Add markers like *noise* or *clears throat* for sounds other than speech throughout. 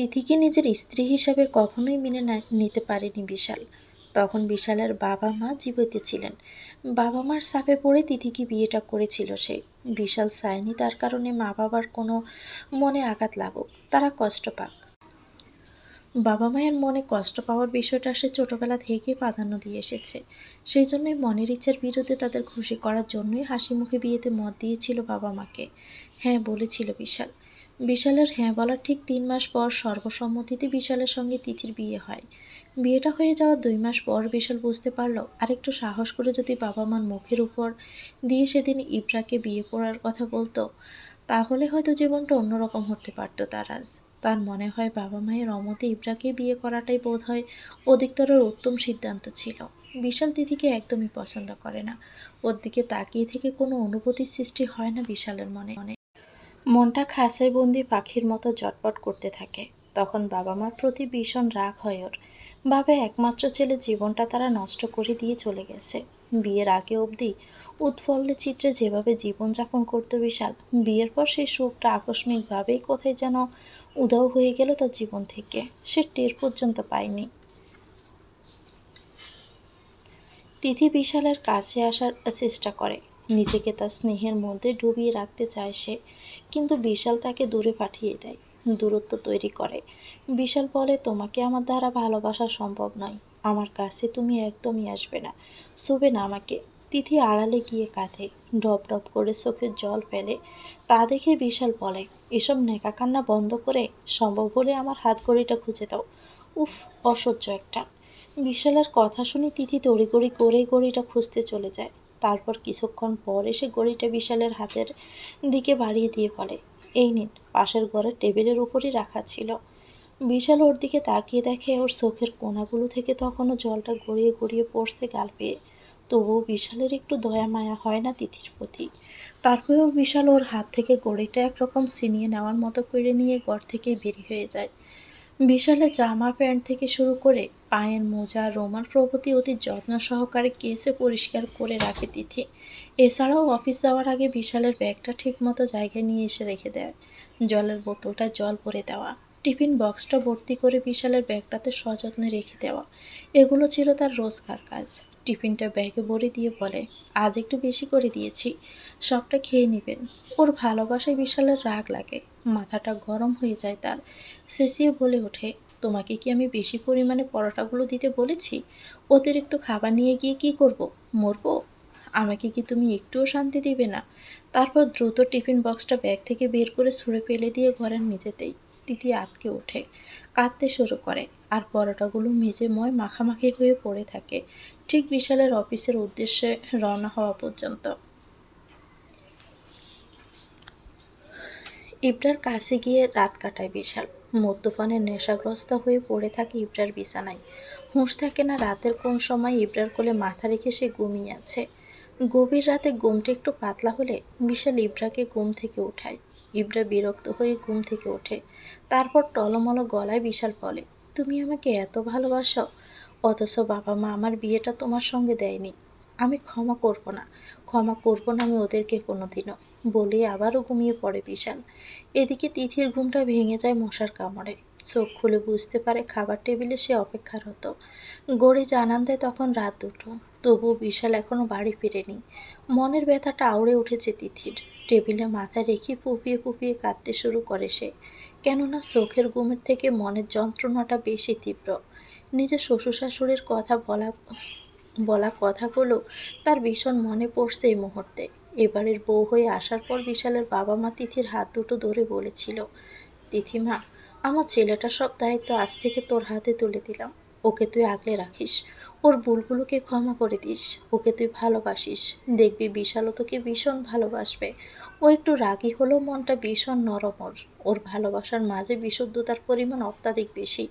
তিথিকে নিজের স্ত্রী হিসাবে কখনোই মেনে নিতে পারেনি বিশাল। তখন বিশালের বাবা মা জীবিত ছিলেন। বাবা মার চাপে পড়ে তিথিকে বিয়েটা করেছিল সে। বিশাল চায়নি তার কারণে মা বাবার কোনো মনে আঘাত লাগুক, তারা কষ্ট পাক। বাবা মায়ের মনে কষ্ট পাওয়ার বিষয়টা সে ছোটবেলা থেকে প্রাধান্য দিয়ে এসেছে। সেই জন্যই মনের ইচ্ছার বিরুদ্ধে তাদের খুশি করার জন্যই হাসি মুখে বিয়েতে মত দিয়েছিল বাবা মাকে। হ্যাঁ বলেছিল বিশাল। বিশালের হ্যাঁ বলার ঠিক তিন মাস পর সর্বসম্মতিতে বিশালের সঙ্গে তিথির বিয়ে হয়। বিয়েটা হয়ে যাওয়ার দুই মাস পর বিশাল বুঝতে পারল, আরেকটু সাহস করে যদি বাবা মার মুখের উপর দিয়ে সেদিন ইব্রাকে বিয়ে করার কথা বলতো, তাহলে হয়তো জীবনটা অন্যরকম হতে পারতো তার আজ। তার মনে হয় বাবা মায়ের অমতে ইব্রাকে বিয়ে করাটাই বোধ হয় অধিকতরের উত্তম সিদ্ধান্ত ছিল। বিশাল তিথিকে একদমই পছন্দ করে না। ওর দিকে তাকিয়ে থেকে কোনো অনুভূতির সৃষ্টি হয় না বিশালের মনে মনে। মনটা খাঁচায় বন্দি পাখির মতো জটপট করতে থাকে। তখন বাবা মার প্রতি ভীষণ রাগ হয় ওর। বাবা একমাত্র ছেলে জীবনটা তারা নষ্ট করে দিয়ে চলে গেছে। বিয়ের আগে অবধি উৎফল্লে চিত্রে যেভাবে জীবনযাপন করতো বিশাল, বিয়ের পর সেই সুখটা আকস্মিকভাবেই কোথায় যেন উধাও হয়ে গেল তার জীবন থেকে। সে টের পর্যন্ত পায়নি। তিথি বিশালের কাছে আসার চেষ্টা করে। নিজেকে তার স্নেহের মধ্যে ডুবিয়ে রাখতে চায় সে। কিন্তু বিশাল তাকে দূরে পাঠিয়ে দেয়, দূরত্ব তৈরি করে। বিশাল বলে, তোমাকে আমার দ্বারা ভালোবাসা সম্ভব নয়। আমার কাছে তুমি একদমই আসবে না। শুবে না আমাকে। তিথি আড়ালে গিয়ে কাঁধে ডপ ডপ করে চোখের জল ফেলে। তা দেখে বিশাল বলে, এসব নেকা কান্না বন্ধ করে সম্ভব হলে আমার হাত ঘড়িটা খুঁজে দাও। উফ, অসহ্য একটা। বিশালের কথা শুনে তিথি তড়িগড়ি করে ঘড়িটা খুঁজতে চলে যায়। তারপর কিছুক্ষণ পর এসে গড়িটা বিশালের হাতের দিকে বাড়িয়ে দিয়ে বলে, এই নিন, পাশের ঘরের টেবিলের উপরই রাখা ছিল। বিশাল ওর দিকে তাকিয়ে দেখে ওর চোখের কোনাগুলো থেকে তখনও জলটা গড়িয়ে গড়িয়ে পড়ছে গাল পেয়ে। তবুও বিশালের একটু দয়া মায়া হয় না তিথির প্রতি। তারপরেও বিশাল ওর হাত থেকে গড়িটা একরকম ছিনিয়ে নেওয়ার মতো করে নিয়ে ঘর থেকে বেরিয়ে হয়ে যায়। বিশালের জামা প্যান্ট থেকে শুরু করে পায়ের মোজা, রোমান প্রভৃতি অতি যত্ন সহকারে কেসে পরিষ্কার করে রাখে তিথি। এছাড়াও অফিস যাওয়ার আগে বিশালের ব্যাগটা ঠিকমতো জায়গায় নিয়ে এসে রেখে দেয়। জলের বোতলটা জল ভরে দেওয়া, টিফিন বক্সটা ভর্তি করে বিশালের ব্যাগটাতে সযত্নে রেখে দেওয়া, এগুলো ছিল তার রোজকার কাজ। টিফিনটা ব্যাগে ভরে দিয়ে বলে, আজ একটু বেশি করে দিয়েছি, সবটা খেয়ে নেবেন। ওর ভালোবাসায় বিশালের রাগ লাগে, মাথাটা গরম হয়ে যায় তার। চেঁচিয়ে বলে ওঠে, তোমাকে কি আমি বেশি পরিমাণে পরোটাগুলো দিতে বলেছি? অতিরিক্ত খাবার নিয়ে গিয়ে কি করব? মরবো? আমাকে কি তুমি একটুও শান্তি দিবে না? তারপর দ্রুত টিফিন বক্সটা ব্যাগ থেকে বের করে ছুঁড়ে ফেলে দিয়ে ঘরের মেঝেতেই তিথি আতকে ওঠে, কাঁদতে শুরু করে আর পরোটাগুলো মেজে ময় মাখামাখি হয়ে পড়ে থাকে, ঠিক বিশালের অফিসের উদ্দেশ্যে রওনা হওয়া পর্যন্ত। ইবরার কাছে গিয়ে রাত কাটায় বিশাল। মদ্যপানের নেশাগ্রস্ত হয়ে পড়ে থাকে ইবরার বিছানায়। হুঁশ থাকে না রাতের কোন সময় ইবরার কোলে মাথা রেখে সে ঘুমিয়ে আছে। গভীর রাতে ঘুমটা একটু পাতলা হলে বিশাল ইব্রাকে ঘুম থেকে উঠায়। ইব্রা বিরক্ত হয়ে ঘুম থেকে ওঠে। তারপর টলমল গলায় বিশাল বলে, তুমি আমাকে এত ভালোবাসো, অথচ বাবা মা আমার বিয়েটা তোমার সঙ্গে দেয়নি। আমি ক্ষমা করব না, ক্ষমা করব না আমি ওদেরকে কোনো দিনও বলে আবারও ঘুমিয়ে পড়ে বিশাল। এদিকে তিথির ঘুমটা ভেঙে যায় মশার কামড়ে। চোখ খুলে বুঝতে পারে খাবার টেবিলে সে অপেক্ষারত। গড়ে জানান দেয় তখন রাত দুটো। তবুও বিশাল এখনও বাড়ি ফেরেনি। মনের ব্যথাটা আউড়ে উঠেছে তিথির। টেবিলে মাথা রেখে পুপিয়ে পুপিয়ে কাঁদতে শুরু করে সে। কেননা চোখের ঘুমের থেকে মনের যন্ত্রণাটা বেশি তীব্র। নিজের শ্বশুর শাশুড়ির কথা বলা বলা কথাগুলো তার ভীষণ মনে পড়ছে এই মুহূর্তে। এবারের বউ হয়ে আসার পর বিশালের বাবা মা তিথির হাত দুটো ধরে বলেছিল, তিথিমা, আমার ছেলেটা সব দায়িত্ব আজ থেকে তোর হাতে তুলে দিলাম। ওকে তুই আগলে রাখিস। ওর ভুলগুলোকে ক্ষমা করে দিস। ওকে তুই ভালোবাসিস। দেখবি বিশালও তোকে ভীষণ ভালোবাসবে। ও একটু রাগী হলেও মনটা ভীষণ নরম ওর ওর ভালোবাসার মাঝে বিশুদ্ধতার পরিমাণ অত্যাধিক বেশি।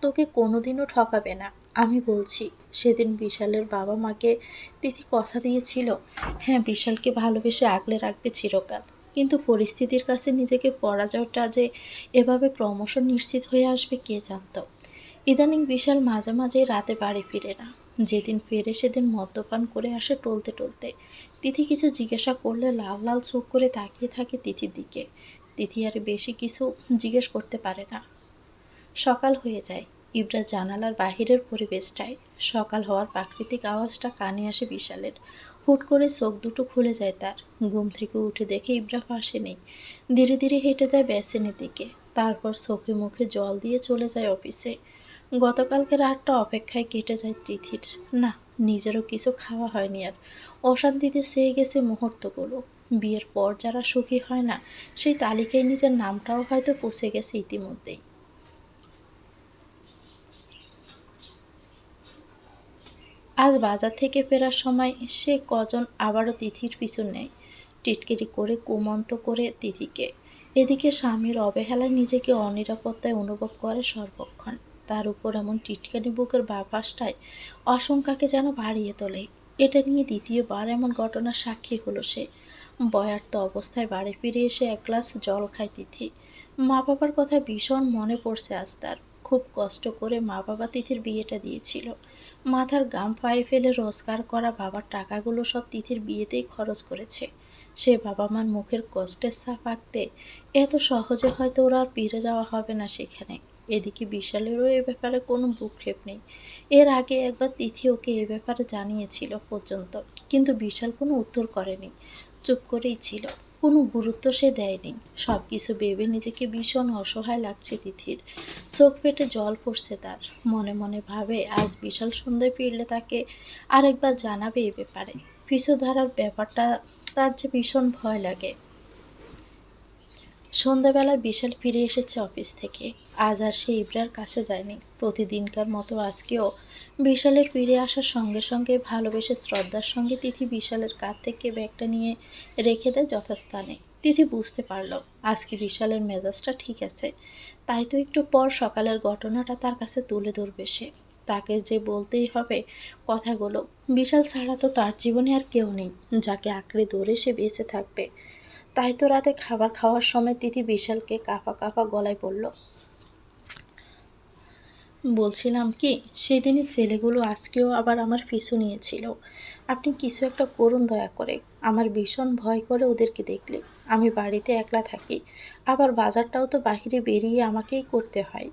তোকে কোনোদিনও ঠকাবে না। আমি বলছি, সেদিন বিশালের বাবা মাকে তিথি কথা দিয়েছিল। হ্যাঁ বিশালকে ভালোবেসে আগলে রাখবে চিরকাল। কিন্তু পরিস্থিতির কাছে নিজেকে পরাজয়টা যে এভাবে ক্রমশ নিশ্চিত হয়ে আসবে কে জানতো? ইদানিং বিশাল মাঝে মাঝে রাতে বাড়ি ফিরে না। যেদিন ফেরে সেদিন মদ্যপান করে আসে টলতে টলতে। তিথি কিছু জিজ্ঞাসা করলে লাল লাল চোখ করে তাকিয়ে থাকে তিথির দিকে। তিথি আর বেশি কিছু জিজ্ঞেস করতে পারে না। সকাল হয়ে যায়। ইবরা জানালার বাহিরের পরিবেশটায়। সকাল হওয়ার প্রাকৃতিক আওয়াজটা কানে আসে বিশালের। হুট করে চোখ দুটো খুলে যায় তার। ঘুম থেকে উঠে দেখে ইবরা পাশে নেই ধীরে ধীরে হেঁটে যায় বেসিনের দিকে। তারপর চোখে মুখে জল দিয়ে চলে যায় অফিসে। গতকালকে রাতটা অপেক্ষায় কেটে যায় তিথির। না, নিজেরও কিছু খাওয়া হয়নি আর। অশান্তিতে সেয়ে গেছে মুহূর্তগুলো। বিয়ের পর যারা সুখী হয় না, সেই তালিকায় নিজের নামটাও হয়তো পৌঁছে গেছে ইতিমধ্যেই। আজ বাজার থেকে ফেরার সময় সে কজন আবারও তিথির পিছু নেয়। টিটকিরি করে কুমন্ত করে তিথিকে। এদিকে স্বামীর অবহেলায় নিজেকে অনিরাপত্তায় অনুভব করে সর্বক্ষণ। তার উপর এমন টিটকানি বুকের বাপাসটায় আশঙ্কাকে যেন বাড়িয়ে তোলে। এটা নিয়ে দ্বিতীয়বার এমন ঘটনার সাক্ষী হলো সে। বয়ার্ত অবস্থায় বাড়ি ফিরে এসে এক গ্লাস জল খায় তিথি। মা বাবার কথা ভীষণ মনে পড়ছে আজ তার। খুব কষ্ট করে মা বাবা তিথির বিয়েটা দিয়েছিল। মাথার গাম পায়ে ফেলে রোজগার করা বাবার টাকাগুলো সব তিথির বিয়েতেই খরচ করেছে। সে বাবা মার মুখের কষ্টের ছাপ আঁকতে এত সহজে হয়তো ওরা আর ফিরে যাওয়া হবে না সেখানে। এদিকে বিশালেরও এ ব্যাপারে কোনো বুকক্ষেপ নেই। এর আগে একবার তিথি ওকে এ ব্যাপারে জানিয়েছিল পর্যন্ত, কিন্তু বিশাল কোনো উত্তর করেনি। চুপ করেই ছিল। কোনো গুরুত্ব সে দেয়নি। সব কিছু ভেবে নিজেকে ভীষণ অসহায় লাগছে তিথির। চোখ পেটে জল পড়ছে তার। মনে মনে ভাবে আজ বিশাল সন্ধ্যায় ফিরলে তাকে আরেকবার জানাবে এ ব্যাপারে। পিছু ধারার ব্যাপারটা তার যে ভীষণ ভয় লাগে। সন্ধ্যাবেলায় বিশাল ফিরে এসেছে অফিস থেকে। আজ আর সে ইবরার কাছে যায়নি। প্রতিদিনকার মতো আজকেও বিশালের ফিরে আসার সঙ্গে সঙ্গে ভালোবেসে শ্রদ্ধার সঙ্গে তিথি বিশালের কাছ থেকে ব্যাগটা নিয়ে রেখে দেয় যথাস্থানে। তিথি বুঝতে পারল, আজকে বিশালের মেজাজটা ঠিক আছে। তাই তো একটু পর সকালের ঘটনাটা তার কাছে তুলে ধরবে সে। তাকে যে বলতেই হবে কথাগুলো, বিশাল ছাড়া তো তার জীবনে আর কেউ নেই। যাকে আঁকড়ে ধরে সে বেঁচে থাকবে। তাই তো রাতে খাবার খাওয়ার সময় তিথি বিশালকে কাঁপা কাঁপা গলায় বলল, বলছিলাম কি সেদিনই ছেলেগুলো আজকেও আবার আমার পিছু নিয়েছিল। আপনি কিছু একটা করুন দয়া করে। আমার ভীষণ ভয় করে ওদেরকে দেখলে। আমি বাড়িতে একলা থাকি। আবার বাজারটাও তো বাহিরে বেরিয়ে আমাকেই করতে হয়।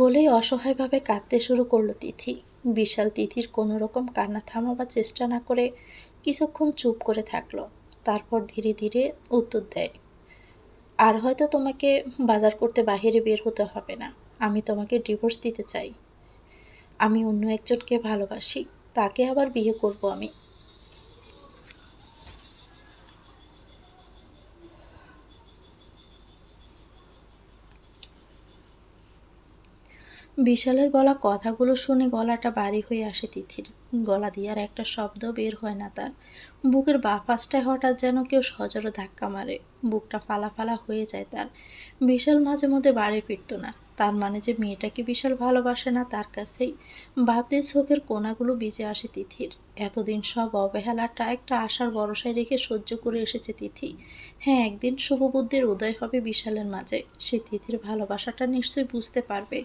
বলেই অসহায়ভাবে কাঁদতে শুরু করল তিথি। বিশাল তিথির কোনো রকম কান্না থামাবার চেষ্টা না করে কিছুক্ষণ চুপ করে থাকল। তারপর ধীরে ধীরে উত্তর দেয়, আর হয়তো তোমাকে বাজার করতে বাহিরে বের হতে হবে না। আমি তোমাকে ডিভোর্স দিতে চাই। আমি অন্য একজনকে ভালোবাসি। তাকে আবার বিয়ে করব আমি। বিশালের বলা কথাগুলো শুনে গলাটা বাড়ি হয়ে আসে তিথির। গলা দিয়ে আর একটা শব্দ বের হয় না তার। বুকের বা পাশটায় হঠাৎ যেন কেউ সজোরে ধাক্কা মারে। বুকটা ফালা ফালা হয়ে যায় তার। বিশাল মাঝে মধ্যে বাড়ি ফিরতো না। তার মানে যে মেয়েটাকে বিশাল ভালোবাসে না তার কাছেই। বাপদের চোখের কোনাগুলো বেজে আসে তিথির। এতদিন সব অবহেলাটা একটা আশার ভরসায় রেখে সহ্য করে এসেছে তিথি। হ্যাঁ একদিন শুভবুদ্ধির উদয় হবে বিশালের মাঝে। সে তিথির ভালোবাসাটা নিশ্চয়ই বুঝতে পারবে।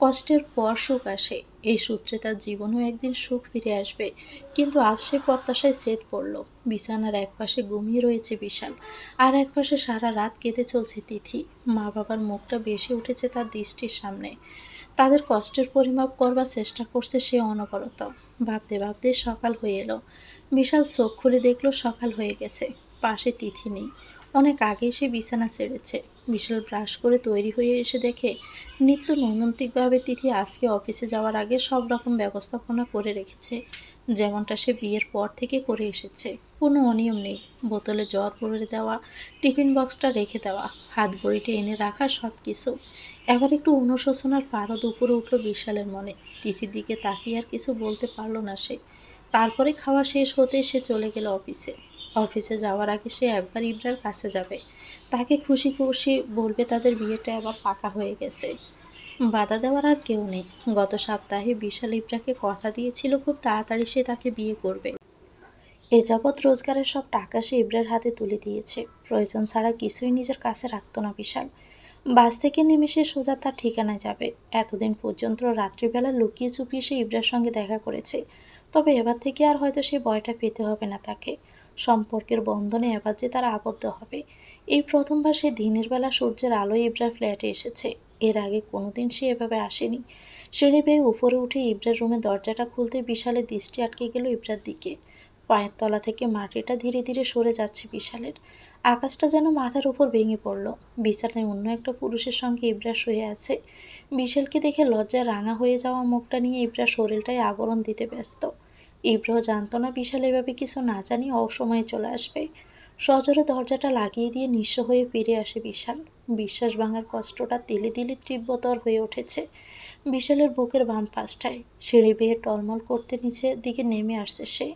কষ্টের পর সুখ আসে। এই সূত্রে তার জীবনেও একদিন সুখ ফিরে আসবে। কিন্তু আজ সে প্রত্যাশায় সেট পড়ল। বিছানার এক পাশে ঘুমিয়ে রয়েছে বিশাল। আর এক পাশে সারা রাত কেঁদে চলছে তিথি। মা বাবার মুখটা বেশি উঠেছে তার দৃষ্টির সামনে। তাদের কষ্টের পরিমাপ করবার চেষ্টা করছে সে অনবরত। ভাবতে ভাবতে সকাল হয়ে এলো। বিশাল চোখ খুলে দেখল সকাল হয়ে গেছে। পাশে তিথি নেই। অনেক আগেই সে বিছানা ছেড়েছে। বিশাল ব্রাশ করে তৈরি হয়ে এসে দেখে নিত্য নৈমিত্তিকভাবে তিথি আজকে অফিসে যাওয়ার আগে সব রকম ব্যবস্থাপনা করে রেখেছে। যেমনটা সে বিয়ের পর থেকে করে এসেছে। কোনো অনিয়ম নেই। বোতলে জল ভরে দেওয়া, টিফিন বক্সটা রেখে দেওয়া, হাত ঘড়িটা এনে রাখা সব কিছু এবার একটু অনুশোচনার পারদ উপরে উঠল বিশালের মনে। তিথির দিকে তাকিয়ে আর কিছু বলতে পারল না সে। তারপরে খাওয়া শেষ হতে সে চলে গেল অফিসে। অফিসে যাওয়ার আগে সে একবার ইবরার কাছে যাবে। তাকে খুশি খুশি বলবে, তাদের বিয়েটা আবার পাকা হয়ে গেছে। বাধা দেওয়ার আর কেউ নেই। গত সপ্তাহে বিশাল ইবরাকে কথা দিয়েছিল, খুব তাড়াতাড়ি সে তাকে বিয়ে করবে। এ যাবৎ রোজগারের সব টাকা সে ইবরার হাতে তুলে দিয়েছে। প্রয়োজন ছাড়া কিছুই নিজের কাছে রাখতো না বিশাল। বাস থেকে নেমে সে সোজা তার ঠিকানায় যাবে। এতদিন পর্যন্ত রাত্রিবেলা লুকিয়ে চুপিয়ে সে ইবরার সঙ্গে দেখা করেছে। তবে এবার থেকে আর হয়তো সে ভয়টা পেতে হবে না তাকে। সম্পর্কের বন্ধনে এবার যে তারা আবদ্ধ হবে। এই প্রথমবার সে দিনের বেলা সূর্যের আলোয় ইব্রার ফ্ল্যাটে এসেছে। এর আগে কোনোদিন সে এভাবে আসেনি। সিঁড়ি বেয়ে উপরে উঠে ইব্রার রুমের দরজাটা খুলতে বিশালের দৃষ্টি আটকে গেল ইব্রার দিকে। পায়ের তলা থেকে মাটিটা ধীরে ধীরে সরে যাচ্ছে বিশালের। আকাশটা যেন মাথার উপর ভেঙে পড়ল। বিছানায় অন্য একটা পুরুষের সঙ্গে ইব্রা শুয়ে আছে। বিশালকে দেখে লজ্জায় রাঙা হয়ে যাওয়া মুখটা নিয়ে ইব্রা শরীরটায় আবরণ দিতে ব্যস্ত। ইব্রাও জানতো না বিশাল এভাবে কিছু না জানি অসময়ে চলে আসবে। সজোরে দরজাটা লাগিয়ে দিয়ে নিঃস্ব হয়ে ফিরে আসে বিশাল। বিশ্বাস ভাঙার কষ্টটা তিলে তিলে তীব্রতর হয়ে উঠেছে বিশালের বুকের বাম পাশটায়। সিঁড়ি বেয়ে টলমল করতে নিচের দিকে নেমে আসছে সে।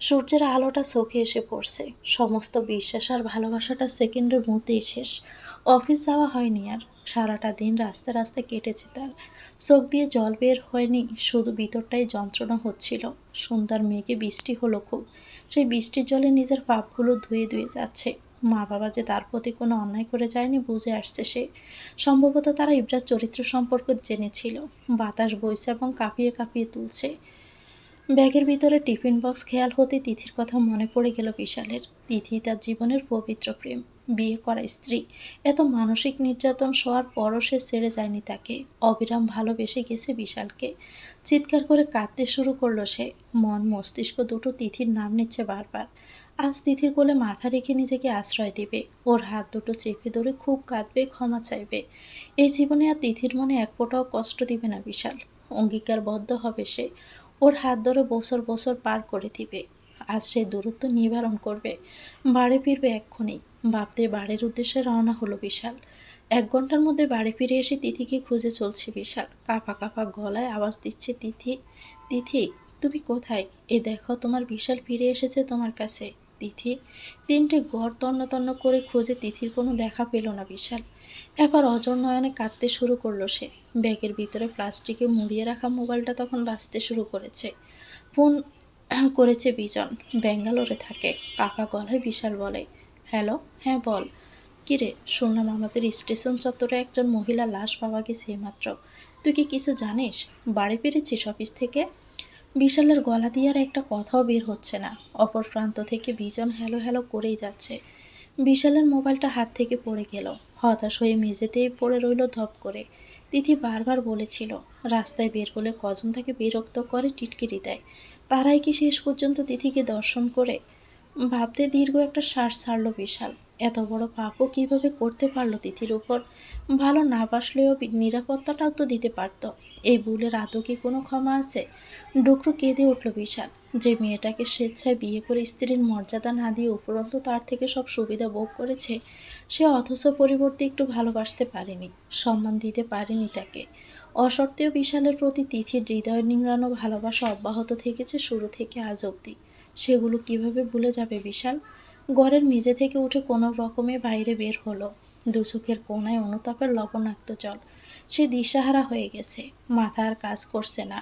সূর্যের আলোটা চোখে এসে পড়ছে। সমস্ত বিশ্বাস আর ভালোবাসাটা সেকেন্ডের মধ্যেই শেষ। অফিস যাওয়া হয়নি আর। সারাটা দিন রাস্তা রাস্তায় কেটেছে তার। চোখ দিয়ে জল বের হয়নি, শুধু ভিতরটাই যন্ত্রণা হচ্ছিল। সুন্দর মেঘে বৃষ্টি হলো খুব। সেই বৃষ্টির জলে নিজের পাপগুলো ধুয়ে ধুয়ে যাচ্ছে। মা বাবা যে তার প্রতি কোনো অন্যায় করে যায়নি বুঝে আসছে সে। সম্ভবত তারা ইব্রার চরিত্র সম্পর্কে জেনেছিল। বাতাস বইছে এবং কাঁপিয়ে কাঁপিয়ে তুলছে। ব্যাগের ভিতরে টিফিন বক্স, খেয়াল হতে তিথির কথা মনে পড়ে গেল বিশালের। তিথি তার জীবনের পবিত্র প্রেম। বিয়ে করা স্ত্রী। এত মানসিক নির্যাতন সওয়ার পরও সে ছেড়ে যায়নি তাকে। অবিরাম ভালোবেসে গেছে বিশালকে। চিৎকার করে কাঁদতে শুরু করল সে। মন মস্তিষ্ক দুটো তিথির নাম নিচ্ছে বারবার। আজ তিথির কোলে মাথা রেখে নিজেকে আশ্রয় দেবে। ওর হাত দুটো চেপে ধরে খুব কাঁদবে, ক্ষমা চাইবে। এই জীবনে আর তিথির মনে এক ফোঁটাও কষ্ট দিবে না বিশাল। অঙ্গীকারবদ্ধ হবে সে। ওর হাত ধরে বছর বছর পার করে দিবে। আজ সে দূরত্ব নিবারণ করবে। বাড়ি ফিরবে এক্ষুনি। ভাবতে বাড়ির উদ্দেশ্যে রওনা হলো বিশাল। এক ঘণ্টার মধ্যে বাড়ি ফিরে এসে তিথিকে খুঁজে চলছে বিশাল। কাপা কাপা গলায় আওয়াজ দিচ্ছে, তিথি তিথি, তুমি কোথায়? এ দেখো, তোমার বিশাল ফিরে এসেছে তোমার কাছে। তিথি, তিনটে গড় তন্ন তন্ন করে খুঁজে তিথির কোনো দেখা পেল না বিশাল। এবার অজর নয়নে কাঁদতে শুরু করল সে। ব্যাগের ভিতরে প্লাস্টিকে মুড়িয়ে রাখা মোবাইলটা তখন বাঁচতে শুরু করেছে। ফোন *clears throat* করেছে বিজন। ব্যাঙ্গালোরে থাকে। কাকা গলায় বিশাল বলে হ্যালো হ্যাঁ বল। কিরে শুনলাম আমাদের স্টেশন চত্বরে একজন মহিলা লাশ পাওয়া গেছে মাত্র তুই কি কিছু জানিস? বাড়ি ফিরেছিস অফিস থেকে? বিশালের গলা দিয়ে আর একটা কথাও বের হচ্ছে না। অপর প্রান্ত থেকে বিজন হ্যালো হ্যালো করেই যাচ্ছে। বিশালের মোবাইলটা হাত থেকে পড়ে গেল। হতাশ হয়ে মেঝেতেই পড়ে রইল ধপ করে। তিথি বারবার বলেছিল, রাস্তায় বের হলে কজন তাকে বিরক্ত করে, টিটকিরি দেয়। তারাই কি শেষ পর্যন্ত তিথিকে দর্শন করে? ভাবতে দীর্ঘ একটা শ্বাস ছাড়ল বিশাল। এত বড় পাপও কীভাবে করতে পারল তিথির উপর? ভালো না বাসলেও নিরাপত্তাটাও তো দিতে পারত। এই ভুলের আদৌ কি কোনো ক্ষমা আছে? ডুকরো কেঁদে উঠল বিশাল। যে মেয়েটাকে স্বেচ্ছায় বিয়ে করে স্ত্রীর মর্যাদা না দিয়ে উপরন্ত তার থেকে সব সুবিধা ভোগ করেছে, সে অথচ পরিবর্তে একটু ভালোবাসতে পারেনি, সম্মান দিতে পারেনি তাকে। অসত্ত্বেও বিশালের প্রতি তিথির হৃদয় নিংড়ানো ভালোবাসা অব্যাহত থেকেছে শুরু থেকে আজ অবধি। সেগুলো কীভাবে ভুলে যাবে বিশাল? ঘরের মেঝে থেকে উঠে কোনো রকমে বাইরে বের হলো। দু কোনায় অনুতাপের লবণাক্ত জল। সে দিশাহারা হয়ে গেছে। মাথা আর কাজ করছে না।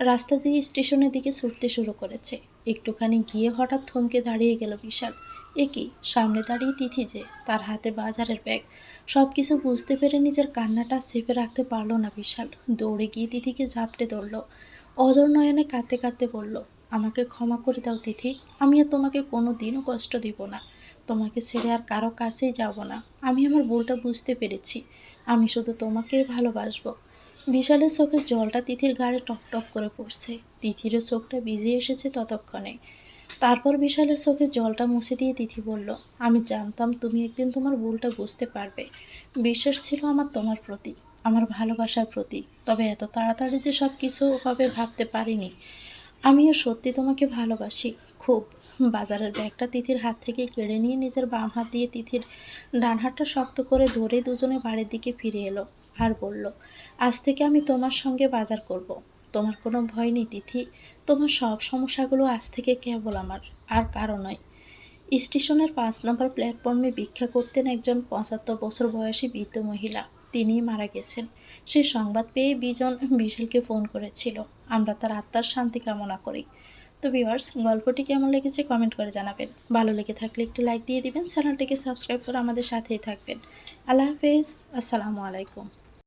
রাস্তা দিয়ে স্টেশনের দিকে ছুটতে শুরু করেছে। একটুখানি গিয়ে হঠাৎ থমকে দাঁড়িয়ে গেল বিশাল। এ কি? সামনে দাঁড়িয়ে তিথি যে, তার হাতে বাজারের ব্যাগ। সব কিছু বুঝতে পেরে নিজের কান্নাটা চেপে রাখতে পারল না বিশাল। দৌড়ে গিয়ে তিথিকে ঝাপটে ধরল। অজর নয়নে কাঁদতে কাঁদতে বলল আমাকে ক্ষমা করে দাও, তিথি। আমি আর তোমাকে কোনো দিনও কষ্ট দিব না। তোমাকে ছেড়ে আর কারও কাছেই যাব না। আমি আমার ভুলটা বুঝতে পেরেছি। আমি শুধু তোমাকেই ভালোবাসবো। বিশালের চোখের জলটা তিথির গাড়ে টপ টপ করে পড়ছে। তিথিরও চোখটা ভিজে এসেছে ততক্ষণে। তারপর বিশালের চোখে জলটা মুছে দিয়ে তিথি বলল, আমি জানতাম তুমি একদিন তোমার ভুলটা বুঝতে পারবে। বিশ্বাস ছিল আমার তোমার প্রতি, আমার ভালোবাসার প্রতি। তবে এত তাড়াতাড়ি যে সব কিছু হবে ভাবতে পারিনি। আমিও সত্যি তোমাকে ভালোবাসি, খুব। বাজারের ব্যাগটা তিথির হাত থেকে কেড়ে নিয়ে নিজের বাম হাত দিয়ে তিথির ডান হাতটা শক্ত করে ধরে দুজনে বাড়ির দিকে ফিরে এলো আর বলল, আজ থেকে আমি তোমার সঙ্গে বাজার করব। তোমার কোনো ভয় নেই তিথি। তোমার সব সমস্যাগুলো আজ থেকে কেবল আমার, আর কারও নয়। স্টেশনের পাঁচ নম্বর প্ল্যাটফর্মে ভিক্ষা করতেন একজন পঁচাত্তর বছর বয়সী বৃদ্ধ মহিলা। তিনিই মারা গেছেন। সে সংবাদ পেয়ে বিজন বিশালকে ফোন করেছিল। আমরা তার আত্মার শান্তি কামনা করি। তো ভিউয়ার্স, গল্পটি কেমন লেগেছে কমেন্ট করে জানাবেন। ভালো লেগে থাকলে একটি লাইক দিয়ে দিবেন। চ্যানেলটিকে সাবস্ক্রাইব করে আমাদের সাথেই থাকবেন। আল্লাহ হাফেজ। আসসালামু আলাইকুম।